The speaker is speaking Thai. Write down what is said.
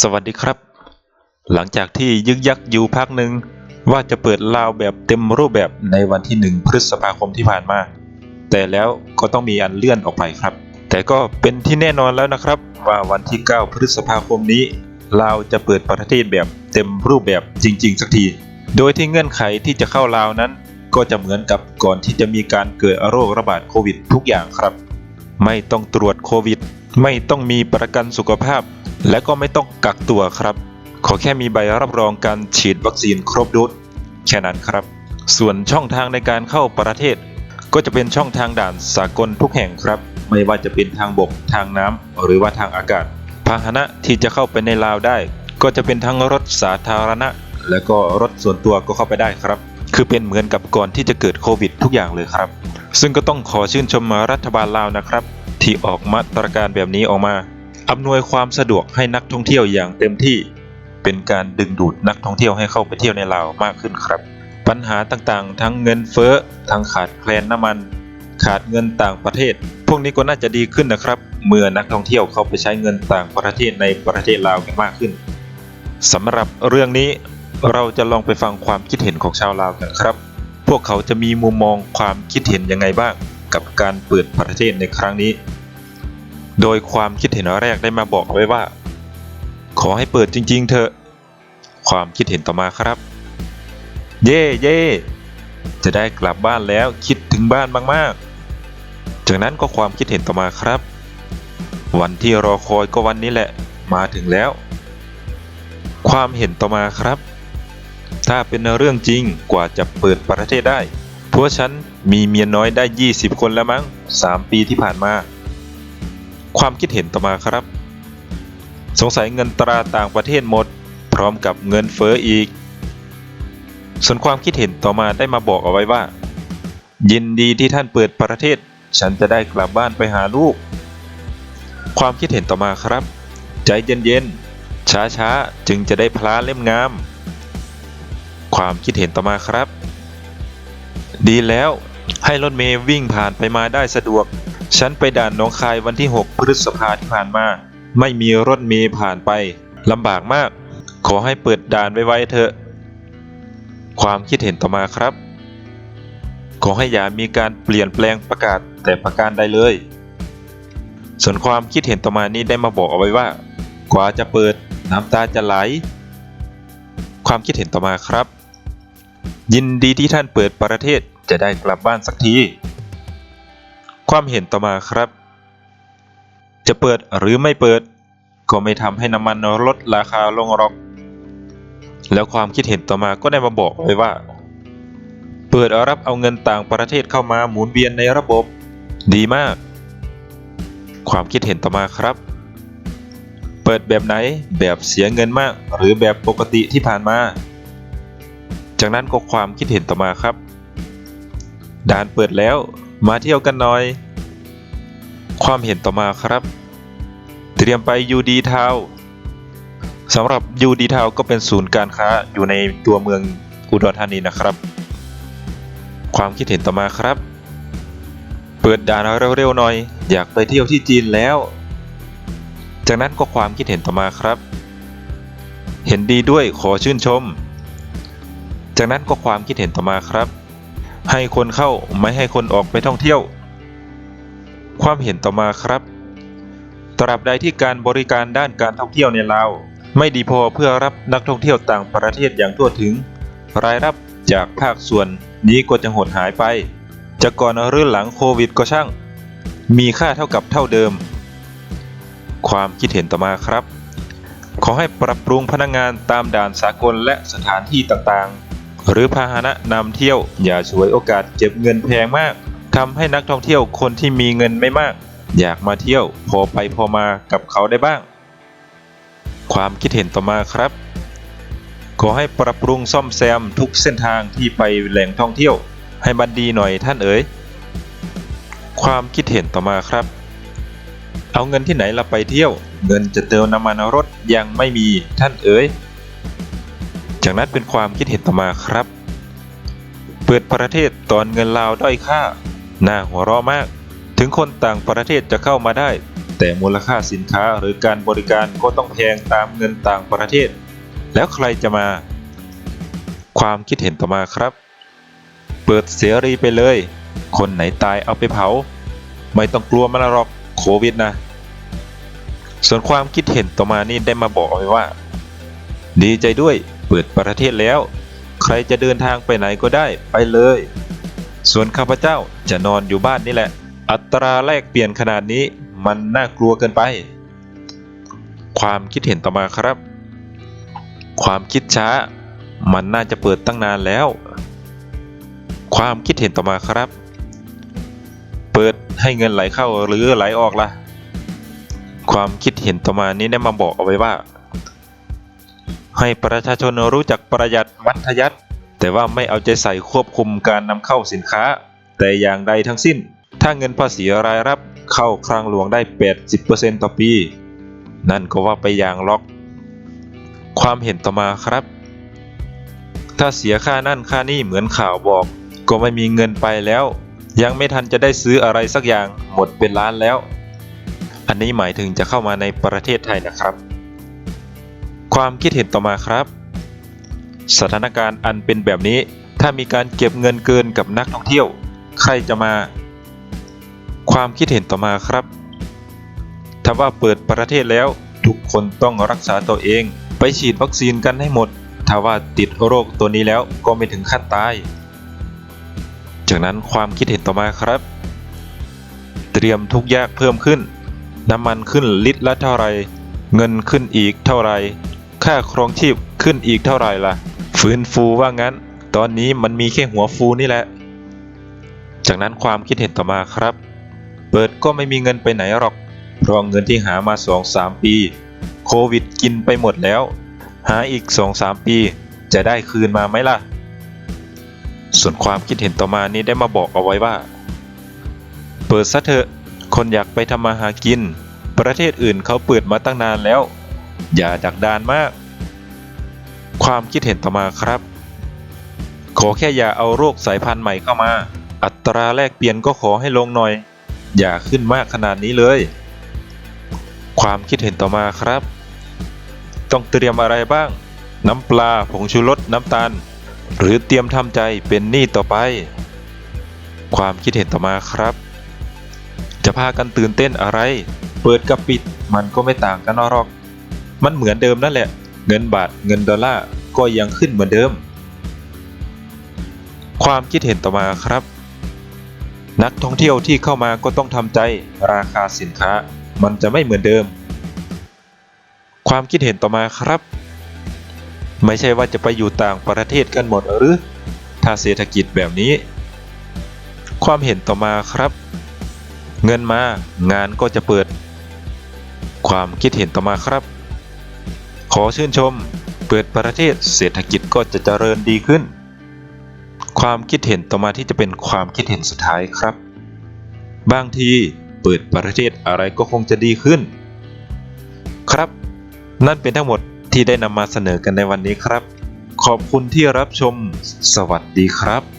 สวัสดีครับ หลังจากที่ยึกยักอยู่พักหนึ่งว่าจะเปิดลาวแบบเต็มรูปแบบในวันที่ 1 พฤษภาคมที่ผ่านมา แต่แล้วก็ต้องมีอันเลื่อนออกไปครับ แต่ก็เป็นที่แน่นอนแล้วนะครับ ว่าวันที่ 9 พฤษภาคมนี้ลาวจะเปิดประเทศแบบเต็มรูปแบบจริง ๆ สักที โดยที่เงื่อนไขที่จะเข้าลาวนั้น ก็จะเหมือนกับก่อนที่จะมีการเกิดโรคระบาดโควิดทุกอย่างครับ ไม่ต้องตรวจโควิด ไม่ต้องมีประกันสุขภาพ และก็ไม่ต้องกักตัวครับ ขอแค่มีใบรับรองการฉีดวัคซีนครบโดสแค่นั้นครับ ส่วนช่องทางในการเข้าประเทศ ก็จะเป็นช่องทางด่านสากลทุกแห่งครับ ไม่ว่าจะเป็นทางบกทางน้ำหรือว่าทางอากาศ พาหนะที่จะเข้าไปในลาวได้ ก็จะเป็นทั้งรถสาธารณะ และก็รถส่วนตัวก็เข้าไปได้ครับ คือเป็นเหมือนกับก่อนที่จะเกิดโควิดทุกอย่างเลยครับ ซึ่งก็ต้องขอชื่นชมรัฐบาลลาวนะครับ ที่ออกมาตรการแบบนี้ออกมา อำนวยความสะดวกให้นักท่องเที่ยวอย่างเต็มที่ เป็นการดึงดูดนักท่องเที่ยวให้เข้าไปเที่ยวในลาวมากขึ้นครับ ปัญหาต่างๆ ทั้งเงินเฟ้อทั้งขาดแคลนน้ำมัน ขาดเงินต่างประเทศ พวกนี้ก็น่าจะดีขึ้นนะครับ เมื่อนักท่องเที่ยวเข้าไปใช้เงินต่างประเทศในประเทศลาวกันมากขึ้นสำหรับเรื่องนี้เราจะลองไปฟังความคิดเห็นของชาวลาวกันครับ พวกเขาจะมีมุมมองความคิดเห็นยังไงบ้าง กับการเปิดประเทศในครั้งนี้ โดยความคิดเห็นแรกได้มาบอกไว้ว่า ขอให้เปิดจริง ๆ เถอะ ความคิดเห็นต่อมาครับ เย่เย่จะได้กลับบ้านแล้วคิดถึงบ้านมากๆ จากนั้นก็ความคิดเห็นต่อมาครับ วันที่รอคอยก็วันนี้แหละมาถึงแล้ว ความเห็นต่อมาครับ ถ้าเป็นเรื่องจริงกว่าจะเปิดประเทศได้พวกฉันมีเมียน้อยได้ 20 คนแล้วมั้ง 3 ปีที่ผ่านมา ความคิดเห็นต่อมาครับ สงสัยเงินตราต่างประเทศหมด พร้อมกับเงินเฟ้ออีก ส่วนความคิดเห็นต่อมาได้มาบอกเอาไว้ว่า ยินดีที่ท่านเปิดประเทศ ฉันจะได้กลับบ้านไปหาลูก ความคิดเห็นต่อมาครับ ใจเย็นๆช้าๆจึงจะได้พลาเล่มงาม ความคิดเห็นต่อมาครับ ดีแล้วให้รถเมย์วิ่งผ่านไปมาได้สะดวก ฉันไปด่านหนองคายวันที่ 6 พฤษภาที่ผ่านมา ไม่มีรถเมย์ผ่านไปลำบากมาก ขอให้เปิดด่านไวๆเถอะ ความคิดเห็นต่อมาครับ ขอให้อย่ามีการเปลี่ยนแปลงประกาศแต่ประการใดเลย ส่วนความคิดเห็นต่อมานี้ได้มาบอกเอาไว้ว่า กว่าจะเปิดน้ำตาจะไหล ความคิดเห็นต่อมาครับ ยินดีที่ท่านเปิดประเทศจะได้กลับบ้านสักที ความเห็นต่อมาครับ จะเปิดหรือไม่เปิด ก็ไม่ทำให้น้ำมันลดราคาลงหรอก แล้วความคิดเห็นต่อมาก็ได้มาบอกไว้ว่า เปิดรับเอาเงินต่างประเทศเข้ามาหมุนเวียนในระบบ ดีมาก ความคิดเห็นต่อมาครับ เปิดแบบไหนแบบเสียเงินมาก หรือแบบปกติที่ผ่านมา จากนั้นก็ความคิดเห็นต่อมาครับด่านเปิดแล้ว มาเที่ยวกันหน่อย ความเห็นต่อมาครับ เตรียมไปยูดีทาวสำหรับยูดีทาวก็เป็นศูนย์การค้าอยู่ในตัวเมืองอุดรธานีนะครับ ความคิดเห็นต่อมาครับ เปิดด่านเร็วๆหน่อย อยากไปเที่ยวที่จีนแล้ว จากนั้นก็ความคิดเห็นต่อมาครับ เห็นดีด้วยขอชื่นชม จากนั้นก็ความคิดเห็นต่อมาครับ ให้คนเข้าไม่ให้คนออกไปท่องเที่ยว ความเห็นต่อมาครับ ตราบใดที่การบริการด้านการท่องเที่ยวในลาวไม่ดีพอเพื่อรับนักท่องเที่ยวต่างประเทศอย่างทั่วถึง รายรับจากภาคส่วนนี้ก็จะหดหายไป จะก่อนหรือหลังโควิดก็ช่าง มีค่าเท่ากับเท่าเดิม ความคิดเห็นต่อมาครับ ขอให้ปรับปรุงพนักงงานตามด่านสากลและสถานที่ต่างๆ หรือพาหนะนำเที่ยว อย่าฉวยโอกาสเก็บเงินแพงมากทำให้นักท่องเที่ยวคนที่มีเงินไม่มาก อยากมาเที่ยวพอไปพอมากับเขาได้บ้าง ความคิดเห็นต่อมาครับ ขอให้ปรับปรุงซ่อมแซมทุกเส้นทางที่ไปแหล่งท่องเที่ยว ให้มันดีหน่อยท่านเอ๋ยความคิดเห็นต่อมาครับ เอาเงินที่ไหนเราไปเที่ยว เงินจะเติมน้ำมันรถยังไม่มีท่านเอ๋ย จากนั้นเป็นความคิดเห็นต่อมาครับ เปิดประเทศตอนเงินลาวด้อยค่า น่าหัวเราะมาก ถึงคนต่างประเทศจะเข้ามาได้ แต่มูลค่าสินค้าหรือการบริการก็ต้องแพงตามเงินต่างประเทศ แล้วใครจะมา ความคิดเห็นต่อมาครับ เปิดเสรีไปเลย คนไหนตายเอาไปเผา ไม่ต้องกลัวมันหรอกโควิดนะส่วนความคิดเห็นต่อมานี่ได้มาบอกเอาไว้ว่า ดีใจด้วย เปิดประเทศแล้ว ใครจะเดินทางไปไหนก็ได้ไปเลย ส่วนข้าพเจ้าจะนอนอยู่บ้านนี่แหละ อัตราแลกเปลี่ยนขนาดนี้มันน่ากลัวเกินไป ความคิดเห็นต่อมาครับ ความคิดช้า มันน่าจะเปิดตั้งนานแล้ว ความคิดเห็นต่อมาครับ เปิดให้เงินไหลเข้าหรือไหลออกล่ะความคิดเห็นต่อมานี้ได้มาบอกเอาไว้ว่า ให้ประชาชนรู้จักประหยัดมัธยัติแต่ว่าไม่เอาใจใส่ควบคุมการนำเข้าสินค้า แต่อย่างใดทั้งสิ้น ถ้าเงินภาษีรายรับเข้าคลังหลวงได้ 80%ต่อปี นั่นก็ว่าไปอย่างล็อก ความเห็นต่อมาครับ ถ้าเสียค่านั่นค่านี่เหมือนข่าวบอก ก็ไม่มีเงินไปแล้ว ยังไม่ทันจะได้ซื้ออะไรสักอย่างหมดเป็นล้านแล้ว อันนี้หมายถึงจะเข้ามาในประเทศไทยนะครับ ความคิดเห็นต่อมาครับ สถานการณ์อันเป็นแบบนี้ ถ้ามีการเก็บเงินเกินกับนักท่องเที่ยว ใครจะมา ความคิดเห็นต่อมาครับ ถ้าว่าเปิดประเทศแล้วทุกคนต้องรักษาตัวเอง ไปฉีดวัคซีนกันให้หมด ถ้าว่าติดโรคตัวนี้แล้วก็ไม่ถึงขั้นตาย จากนั้นความคิดเห็นต่อมาครับ เตรียมทุกอยากเพิ่มขึ้น น้ำมันขึ้นลิตรละเท่าไรเงินขึ้นอีกเท่าไร ค่าครองชีพขึ้นอีกเท่าไหร่ล่ะ ฟื้นฟูว่างั้น ตอนนี้มันมีแค่หัวฟูนี่แหละ จากนั้นความคิดเห็นต่อมาครับ เปิดก็ไม่มีเงินไปไหนหรอก เพราะเงินที่หามา 2-3 ปี โควิดกินไปหมดแล้ว หาอีก 2-3 ปี จะได้คืนมาไหมล่ะ ส่วนความคิดเห็นต่อมานี้ได้มาบอกเอาไว้ว่า เปิดซะเถอะ คนอยากไปทำมาหากิน ประเทศอื่นเขาเปิดมาตั้งนานแล้ว อย่าดักดานมาก ความคิดเห็นต่อมาครับ ขอแค่อย่าเอาโรคสายพันธุ์ใหม่เข้ามา อัตราแลกเปลี่ยนก็ขอให้ลงหน่อย อย่าขึ้นมากขนาดนี้เลย ความคิดเห็นต่อมาครับ ต้องเตรียมอะไรบ้าง น้ำปลาผงชูรสน้ำตาล หรือเตรียมทำใจเป็นหนี้ต่อไป ความคิดเห็นต่อมาครับ จะพากันตื่นเต้นอะไร เปิดกับปิดมันก็ไม่ต่างกันหรอก มันเหมือนเดิมนั่นแหละ เงินบาทเงินดอลลาร์ก็ยังขึ้นเหมือนเดิม ความคิดเห็นต่อมาครับ นักท่องเที่ยวที่เข้ามาก็ต้องทำใจราคาสินค้า มันจะไม่เหมือนเดิม ความคิดเห็นต่อมาครับ ไม่ใช่ว่าจะไปอยู่ต่างประเทศกันหมดหรือ ถ้าเศรษฐกิจแบบนี้ ความเห็นต่อมาครับ เงินมางานก็จะเปิด ความคิดเห็นต่อมาครับ อชื่นชม เปิดประเทศเศรษฐกิจก็จะเจริญดีขึ้น ความคิดเห็นต่อมาที่จะเป็นความคิดเห็นสุดท้ายครับ บางทีเปิดประเทศอะไรก็คงจะดีขึ้น ครับ นั่นเป็นทั้งหมดที่ได้นำมาเสนอกันในวันนี้ครับ ขอบคุณที่รับชม สวัสดีครับ